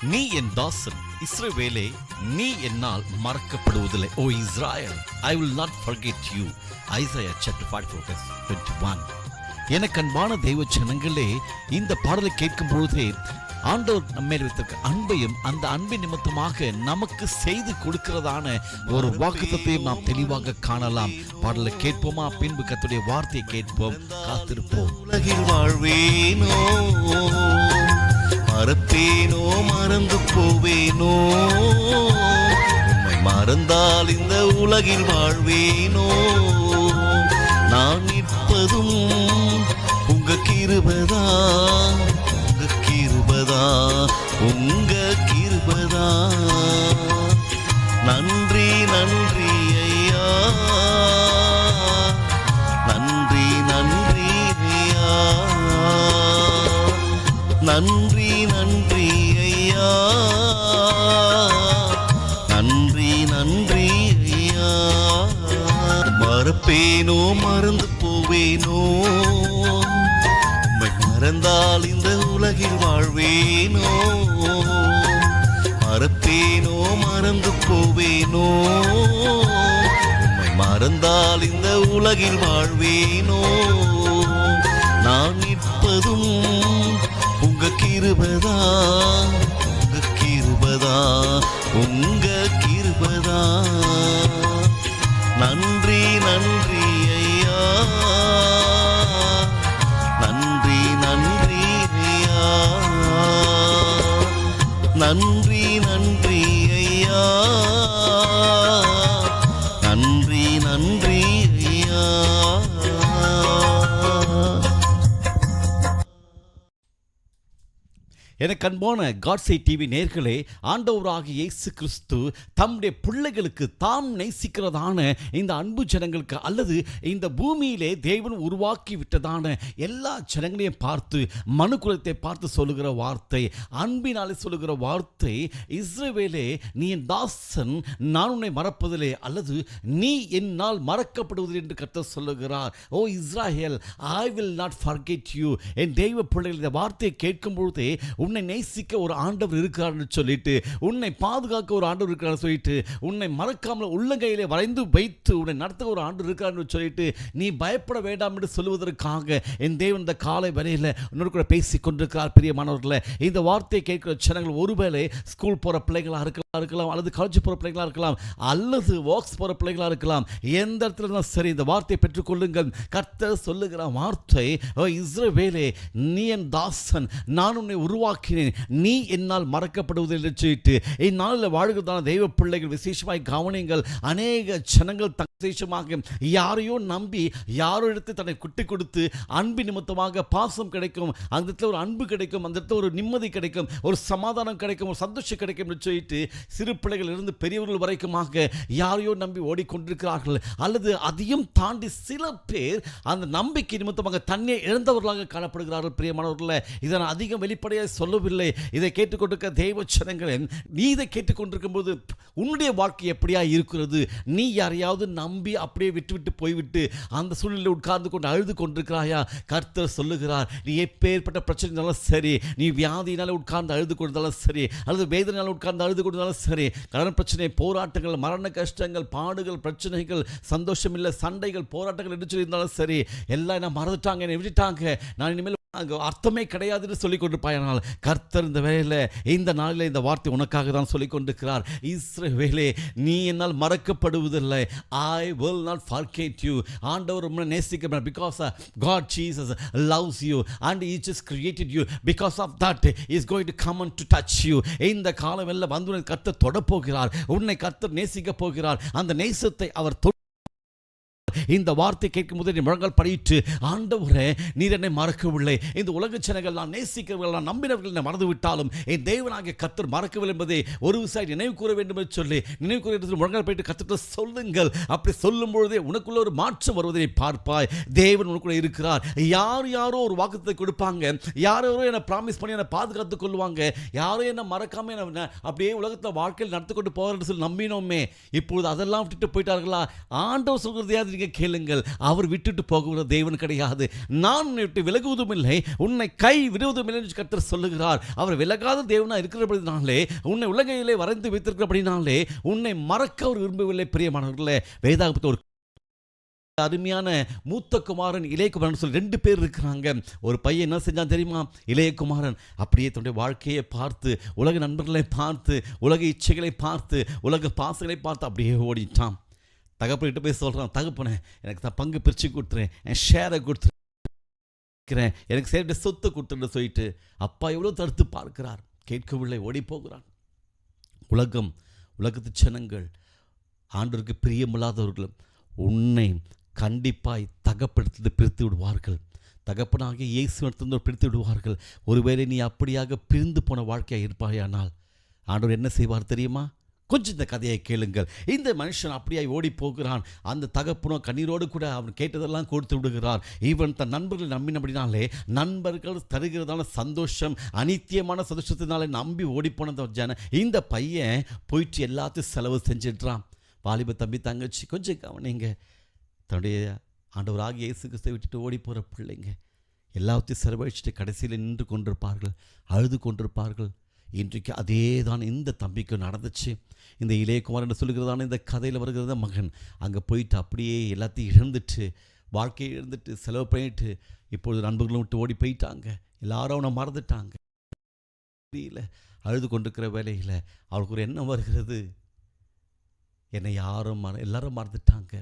நீ என் தாசன் இஸ்ரவேலே நீ என்னால் மறக்கப்படுவதில்லை. ஓ Israel I will not forget you Isaiah chapter 44 21 எனக்கு அன்பான தெய்வ ஜனங்களே இந்த பாடலை கேட்கும் பொழுதே ஆண்டவர் நம்மேல் வைத்திருக்க அன்பையும் அந்த அன்பின் நிமித்தமாக நமக்கு செய்து கொடுக்கிறதான ஒரு வாக்குத்தையும் நாம் தெளிவாக காணலாம். பாடலை கேட்போமா? பின்பு கத்துடைய வார்த்தையை கேட்போம். காத்திருப்போம். உலகில் வாழ்வேனோ? மறப்பேனோ மறந்து போவேனோ? உம்மை மறந்தால் இந்த உலகில் வாழ்வேனோ? நான் நிற்பதும் உங்க கிருபதா? உங்க கிருபதா? உங்க கிருபதா? நன்றி நன்றி ஐயா. நன்றி நன்றி ஐயா. நன்றி நன்றி மறப்பேனோ மறந்து போவேனோ? உம்மை மறந்தால் இந்த உலகில் வாழ்வேனோ? மறப்பேனோ மறந்து போவேனோ? உம்மை மறந்தால் இந்த உலகில் வாழ்வேனோ? நான் நிற்பதும் உங்க கிருபதா? உங்க கிருபதா? உங்க கிருபதா? நன் நன்றி ஐயா நன்றி நன்றி ஐயா நன்றி நன்றி ஐயா நன்றி நன்றி ஐயா எனக்கு அன்பான காட்ஸை டிவி நேர்களே ஆண்டவராக இயேசு கிறிஸ்து தம்முடைய பிள்ளைகளுக்கு தாம் நேசிக்கிறதான இந்த அன்பு ஜனங்களுக்கு அல்லது இந்த பூமியிலே தேவன் உருவாக்கி விட்டதான எல்லா ஜனங்களையும் பார்த்து மனுக்குலத்தை பார்த்து சொல்லுகிற வார்த்தை அன்பினாலே சொல்லுகிற வார்த்தை இஸ்ரேவேலே நீ என் தாசன் நான் உன்னை மறப்பதில்லை அல்லது நீ என்னால் மறக்கப்படுவதில்லை என்று கத்த சொல்லுகிறார். ஓ Israel I will not forget you என் தெய்வ பிள்ளைகள் இந்த வார்த்தையை கேட்கும் பொழுதே உன்னை நேசிக்க ஒரு ஆண்டவர் இருக்கிறார்னு சொல்லிட்டு உன்னை பாதுகாக்க ஒரு ஆண்டவர் இருக்கிறார் சொல்லிட்டு உன்னை மறக்காமல் உள்ளங்கையிலே வரைந்து வைத்து உன்னை நடத்த ஒரு ஆண்டவர் இருக்காருன்னு சொல்லிட்டு நீ பயப்பட வேண்டாம் என்று சொல்லுவதற்காக என் தேவன் இந்த காலை வரையில் இன்னொரு கூட பேசி கொண்டிருக்கிறார் பிரியமானவர்களை இந்த வார்த்தையை கேட்கிற ஜனங்கள் ஒருவேளை ஸ்கூல் போகிற பிள்ளைகளாக இருக்கலாம் இருக்கலாம் அல்லது காலேஜ் போகிற பிள்ளைகளாக இருக்கலாம் அல்லது ஒர்க்ஸ் போகிற பிள்ளைகளாக இருக்கலாம் எந்த இடத்துல இருந்தாலும் சரி இந்த வார்த்தையை பெற்றுக்கொள்ளுங்கள். கர்த்தர் சொல்லுகிற வார்த்தை இஸ்ரவேலே நீ என் தாசன் நான் உன்னை உண்டாக்கினேன் நீ என்னால் மறக்கப்படுவதில் என்று சொல்லிட்டு இந்நாளில் வாழ்கிறதான தெய்வ பிள்ளைகள் விசேஷமாய் கவனிங்கள் அநேக ஜனங்கள் தங்க விசேஷமாக யாரையோ நம்பி யாரோ எடுத்து தன்னை குட்டி கொடுத்து அன்பு நிமித்தமாக பாசம் கிடைக்கும். அந்த இடத்துல ஒரு அன்பு கிடைக்கும் அந்த இடத்துல ஒரு நிம்மதி கிடைக்கும் ஒரு சமாதானம் கிடைக்கும் ஒரு சந்தோஷம் கிடைக்கும் என்று சொல்லிட்டு சிறு பிள்ளைகள் இருந்து பெரியவர்கள் வரைக்குமாக யாரையோ நம்பி ஓடிக்கொண்டிருக்கிறார்கள். அல்லது அதையும் தாண்டி சில பேர் அந்த நம்பிக்கை நிமித்தமாக தன்னை இழந்தவர்களாக காணப்படுகிறார்கள். பிரியமானவர்களே இதை நான் அதிகம் வெளிப்படையாக சொல்லவில்லை. இதை கேட்டுக்கொண்டிருக்க தெய்வ சனங்களின் நீ இதை கேட்டுக்கொண்டிருக்கும் போது உன்னுடைய வாழ்க்கை எப்படியா இருக்கிறது? நீ யாரையாவது நம்பி அப்படியே விட்டுவிட்டு போய்விட்டு அந்த சூழ்நிலையில் உட்கார்ந்து கொண்டு அழுது கொண்டிருக்கிறாயா? கர்த்தர் சொல்லுகிறார் நீ எப்பேற்பட்ட பிரச்சனை இருந்தாலும் சரி நீ வியாதியினால உட்கார்ந்து அழுது கொண்டிருந்தாலும் சரி அல்லது வேதனையால் உட்கார்ந்து அழுது கொண்டிருந்தாலும் சரி கடன் பிரச்சனை போராட்டங்கள் மரண கஷ்டங்கள் பாடுகள் பிரச்சனைகள் சந்தோஷம் இல்லை சண்டைகள் போராட்டங்கள் என்று சொல்லியிருந்தாலும் சரி எல்லாம் என்ன மறந்துட்டாங்க என்னை விட்டுட்டாங்க. நான் இனிமேல் அங்கே அர்த்தமே கிடையாதுன்னு சொல்லி கொண்டு பயனால் கர்த்தர் இந்த வேலையில் இந்த நாளில் இந்த வார்த்தை உனக்காக தான் சொல்லி கொண்டிருக்கிறார் இஸ்ரவேலே நீ என்னால் மறக்கப்படுவதில்லை. I will not forget you ஆண்டவர் ரொம்ப நேசிக்க because God Jesus loves you and he is created you because of that is going to come and to touch you இந்த காலம் எல்லாம் வந்து கர்த்தர் தொடப்போகிறார். உன்னை கர்த்தர் நேசிக்க போகிறார். அந்த நேசத்தை அவர் தொ- இந்த வார்த்தை கேட்கும் போது நீ முழங்கால் படியிட்டு ஆண்டவரே நீர் என்னை மறக்கவில்லை. இந்த உலக ஜனங்கள் நான் நேசிக்கிறவர்கள் நான் நம்பினவர்கள் என்னை மறந்து விட்டாலும் என் தேவனாகிய கத்தர் மறக்கவில்லை என்பதை ஒரு விவசாயி நினைவு கூற வேண்டும் என்று சொல்லி நினைவு கூற இடத்தில் முழங்கால் போயிட்டு கத்திட்ட சொல்லுங்கள். அப்படி சொல்லும் பொழுதே உனக்குள்ள ஒரு மாற்றம் வருவதை பார்ப்பாய். தேவன் உனக்குள்ள இருக்கிறார். யார் யாரோ ஒரு வாக்குத்தை கொடுப்பாங்க. யாரோ என்னை ப்ராமிஸ் பண்ணி என்னை பாதுகாத்து கொள்வாங்க. யாரோ என்னை மறக்காம என்ன அப்படியே உலகத்தில் வாழ்க்கையில் நடத்தி கொண்டு போகிறேன்னு சொல்லி நம்பினோமே. இப்பொழுது அதெல்லாம் விட்டுட்டு போயிட்டார்களா? ஆண்டவர் சொல்கிறது யாரு கேளுங்கள். அவர் விட்டுட்டு போகிற தேவன் கிடையாது. நான் விட்டு விலகுவதும் இல்லை. உன்னை கை விடுவதும் இல்லை என்று கர்த்தர் சொல்லுகிறார். அவர் விலகாத தேவனா இருக்கிறபடினாலே உன்னை உலகையிலே வரைந்து வைத்திருக்கிறபடினாலே உன்னை மறக்க அவர் விரும்பவில்லை பிரியமானவர்களே. வேதாகத்தை ஒரு அருமையான மூத்த குமாரன் இளையகுமாரன் சொல்லி ரெண்டு பேர் இருக்கிறாங்க. ஒரு பையன் என்ன செஞ்சான் தெரியுமா? இளையகுமாரன் அப்படியே தன்னுடைய வாழ்க்கையை பார்த்து உலக நண்பர்களை பார்த்து உலக இச்சைகளை பார்த்து உலக பாசங்களை பார்த்து அப்படியே ஓடிட்டான். தகப்பன்கிட்ட போய் சொல்கிறான் தகப்பனே எனக்கு தான் பங்கு பிரித்து கொடுத்துறேன் என் ஷேரை கொடுத்துருக்கிறேன் எனக்கு சேர்ந்த சொத்தை கொடுத்துட்டு சொல்லிட்டு அப்பா எவ்வளோ தடுத்து பார்க்கிறார். கேட்கவில்லை ஓடி போகிறான் உலகம் உலகத்து ஜனங்கள் ஆண்டோருக்கு பிரியமில்லாதவர்களும் உன்னை கண்டிப்பாய் தகப்படுத்தி பிரித்து விடுவார்கள். தகப்பனாக இயேசு எடுத்து பிரித்து விடுவார்கள். ஒருவேளை நீ அப்படியாக பிரிந்து போன வாழ்க்கையாக இருப்பாயானால் ஆண்டவர் என்ன செய்வார் தெரியுமா? கொஞ்சம் இந்த கதையை கேளுங்கள். இந்த மனுஷன் அப்படியே ஓடி போகிறான் அந்த தகப்பனோ கண்ணீரோடு கூட அவன் கேட்டதெல்லாம் கொடுத்து விடுகிறார். இவன் தன் நண்பர்கள் நம்பினபடினாலே நண்பர்கள் தருகிறதான சந்தோஷம் அனித்தியமான சந்தோஷத்தினாலே நம்பி ஓடிப்போன ஜன. இந்த பையன் போயிட்டு எல்லாத்தையும் செலவு செஞ்சிடுறான். வாலிப தம்பி தங்கச்சி கொஞ்சம் கவனிங்க. தன்னுடைய ஆண்டவராகிய இயேசு கிறிஸ்துவை விட்டுட்டு ஓடி போகிற பிள்ளைங்க எல்லாத்தையும் செலவழிச்சிட்டு கடைசியில் நின்று கொண்டிருப்பார்கள் அழுது கொண்டிருப்பார்கள். இன்றைக்கு அதே தான் இந்த தம்பிக்கு நடந்துச்சு. இந்த இளையகுமார் என்று சொல்லுகிறதான இந்த கதையில் வருகிறத மகன். அங்கே போயிட்டு அப்படியே எல்லாத்தையும் இழந்துட்டு வாழ்க்கையை இழந்துட்டு செலவு பண்ணிட்டு இப்பொழுது நண்பர்களும் விட்டு ஓடி போயிட்டாங்க. எல்லாரும் அவனை மறந்துட்டாங்க. தெரியல. அழுது கொண்டிருக்கிற வேலையில் அவளுக்கு ஒரு எண்ணம் வருகிறது. என்னை யாரும் மற எல்லாரும் மறந்துட்டாங்க.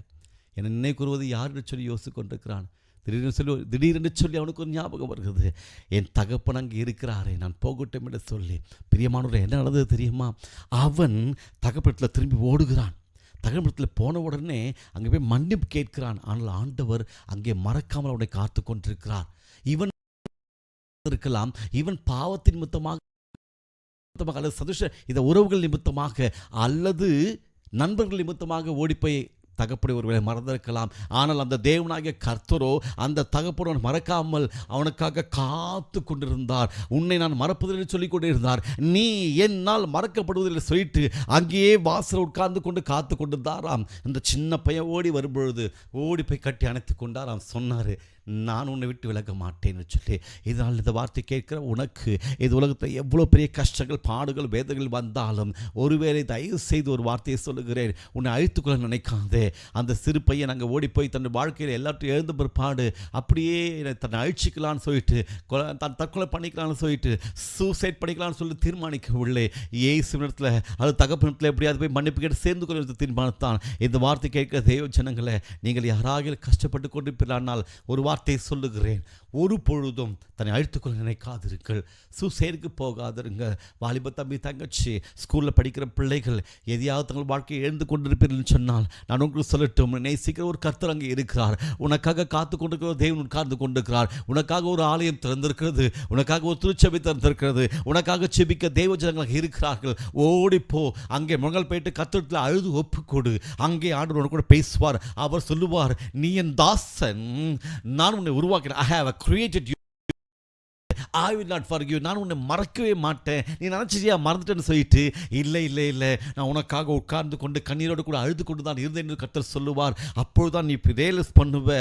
என்னை நினைக்கூறுவது யாருன்னு சொல்லி யோசித்து கொண்டிருக்கிறான். திடீர்னு சொல்லி திடீரென்று சொல்லி அவனுக்கு ஒரு ஞாபகம் வருகிறது. என் தகப்பன் அங்கே இருக்கிறாரே நான் போகட்டும் என்று சொல்லி. பிரியமானவர் என்ன நடந்தது தெரியுமா? அவன் தகப்பிடத்தில் திரும்பி ஓடுகிறான். தகப்பனத்தில் போன உடனே அங்கே போய் மன்னிப்பு கேட்கிறான். ஆனால் ஆண்டவர் அங்கே மறக்காமல் அவனை காத்து கொண்டிருக்கிறார். இவன் இருக்கலாம். இவன் பாவத்தின் நிமித்தமாக அல்லது சதுஷ இந்த உறவுகள் நிமித்தமாக அல்லது நண்பர்கள் நிமித்தமாக ஓடிப்போய் தகப்படி ஒருவேளை மறந்திருக்கலாம். ஆனால் அந்த தேவனாகிய கர்த்தரோ அந்த தகப்பனை மறக்காமல் அவனுக்காக காத்து கொண்டிருந்தார். உன்னை நான் மறப்பதில்லை சொல்லிக் கொண்டிருந்தார் நீ என்னால் மறக்கப்படுவதில்லை சொல்லிட்டு அங்கேயே வாசல் உட்கார்ந்து கொண்டு காத்து கொண்டிருந்தாராம் இந்த சின்ன பையன் ஓடி வரும்பொழுது ஓடி போய் கட்டி அணைத்து கொண்டாராம். சொன்னார் நான் உன்னை விட்டு விலக மாட்டேன்னு சொல்லி. இதனால் இந்த வார்த்தை கேட்குற உனக்கு இது உலகத்தில் எவ்வளோ பெரிய கஷ்டங்கள் பாடுகள் வேதங்கள் வந்தாலும் ஒருவேளை தயவு செய்து ஒரு வார்த்தையை சொல்லுகிறேன். உன்னை அழித்துக்கொள்ள நினைக்காதே. அந்த சிறு பையன் அங்கே ஓடிப்போய் தன் வாழ்க்கையில் எல்லாத்தையும் எழுந்த பிற்பாடு அப்படியே தன்னை அழிச்சிக்கலான்னு சொல்லிட்டு கொலை தன் தற்கொலை பண்ணிக்கலாம்னு சொல்லிட்டு சூசைட் பண்ணிக்கலாம்னு சொல்லி தீர்மானிக்கவில்லை. ஏசு இடத்துல அது தகப்பினத்தில் எப்படியாவது போய் மன்னிப்பு கேட்டு சேர்ந்து கொள்ள தீர்மானத்தான். இந்த வார்த்தை கேட்கிற தெய்வ ஜனங்களை நீங்கள் யாராக கஷ்டப்பட்டு கொண்டிருப்பீர்களானால் ஒரு வார்த்தை சொல்லுகிறேன். ஒரு பொழுதும் தன்னை அழித்துக்கொள்ள நினைக்காதிருங்கள். சூசைடுக்கு போகாதிருங்க. வாலிப தம்பி தங்கச்சி ஸ்கூலில் படிக்கிற பிள்ளைகள் எதையாவது தங்கள் வாழ்க்கையை எழுந்து கொண்டிருப்பீர்கள் சொன்னால் நான் உங்களுக்கு சொல்லட்டும் நேசிக்கிற ஒரு கர்த்தர் அங்கே இருக்கிறார். உனக்காக காத்து கொண்டிருக்கிற தேவன் உட்கார்ந்து கொண்டிருக்கிறார். உனக்காக ஒரு ஆலயம் திறந்திருக்கிறது. உனக்காக ஒரு திருச்சபை திறந்திருக்கிறது. உனக்காக செபிக்க தெய்வ ஜனங்களாக இருக்கிறார்கள். ஓடிப்போ அங்கே முகல் போயிட்டு கத்திரத்தில் அழுது ஒப்புக்கொடு. அங்கே ஆண்டு கூட பேசுவார். அவர் சொல்லுவார் நீ என் தாசன். நான் உன்னை உருவாக்கினேன் I have created you I will not for you நான் உன்னை மறக்கவே மாட்டேன். நீ நினச்சியா மறந்துட்டேன்னு சொல்லிட்டு இல்லை இல்லை இல்லை. நான் உனக்காக உட்கார்ந்து கொண்டு கண்ணீரோடு கூட அழுது கொண்டு தான் இருந்தேன் என்று கத்தர் சொல்லுவார். அப்பொழுதுதான் நீ ரியலைஸ் பண்ணுவ.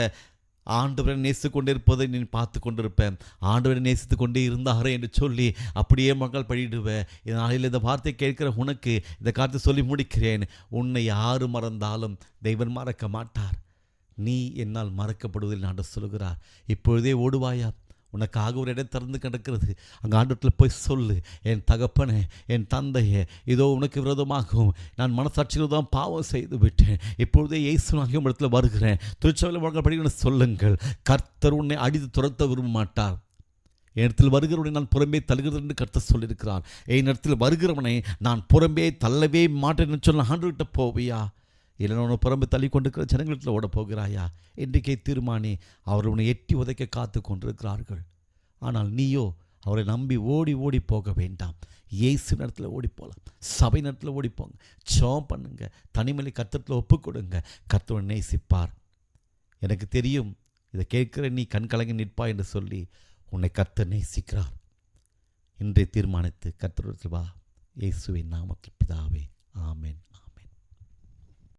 ஆண்டவரை நேசித்து கொண்டிருப்பதை நீ பார்த்து கொண்டிருப்பேன். ஆண்டவரை நேசித்து கொண்டே இருந்தாரே என்று சொல்லி அப்படியே மகள் பழிடுவேன் இதனால இந்த வார்த்தை கேட்கிற உனக்கு இந்த காலத்தை சொல்லி முடிக்கிறேன். உன்னை யார் மறந்தாலும் தெய்வன் மறக்க மாட்டார். நீ என்னால் மறக்கப்படுவதில் நான் சொல்கிறார் இப்பொழுதே ஓடுவாயா? உனக்காக ஒரு இடம் திறந்து கிடக்கிறது. அங்கே ஆண்டத்தில் போய் சொல்லு. என் தகப்பனே என் தந்தையே இதோ உனக்கு விரோதமாகவும் நான் மனசாட்சியில் தான் பாவம் செய்து விட்டேன். இப்பொழுதே இயேசுனாகிய இடத்துல வருகிறேன். திருச்சபையில் வழங்க சொல்லுங்கள். கர்த்தர் உன்னை அடித்து துரத்த விரும்ப மாட்டார் இடத்தில் வருகிறவனை நான் புறம்பே தள்ளுகிறது என்று கர்த்தர் சொல்லியிருக்கிறார். என் இடத்தில் வருகிறவனை நான் புறம்பே தள்ளவே மாட்டேன் சொன்ன ஆண்டுகிட்ட போவியா? இல்லைன்னு உன்னை புறம்பு தள்ளி கொண்டிருக்கிற ஜனங்களிடத்தில் ஓட போகிறாயா? என்றைக்கே தீர்மானி அவர் உன்னை எட்டி உதைக்க காத்து கொண்டிருக்கிறார்கள். ஆனால் நீயோ அவரை நம்பி ஓடி ஓடி போக வேண்டாம். இயேசு நேரத்தில் ஓடி போகலாம் சபை நேரத்தில் ஓடி போங்க. பண்ணுங்க. தனிமலை கத்தத்தில் ஒப்பு கொடுங்க. கத்தரை நேசிப்பார். எனக்கு தெரியும் இதை கேட்குற நீ கண் கலங்கி நிற்பா என்று சொல்லி உன்னை கத்த நேசிக்கிறார். இன்றைய தீர்மானித்து கத்தரிடத்தில் வா இயேசுவின் நாமத்தில் பிதாவே. ஆமேன்.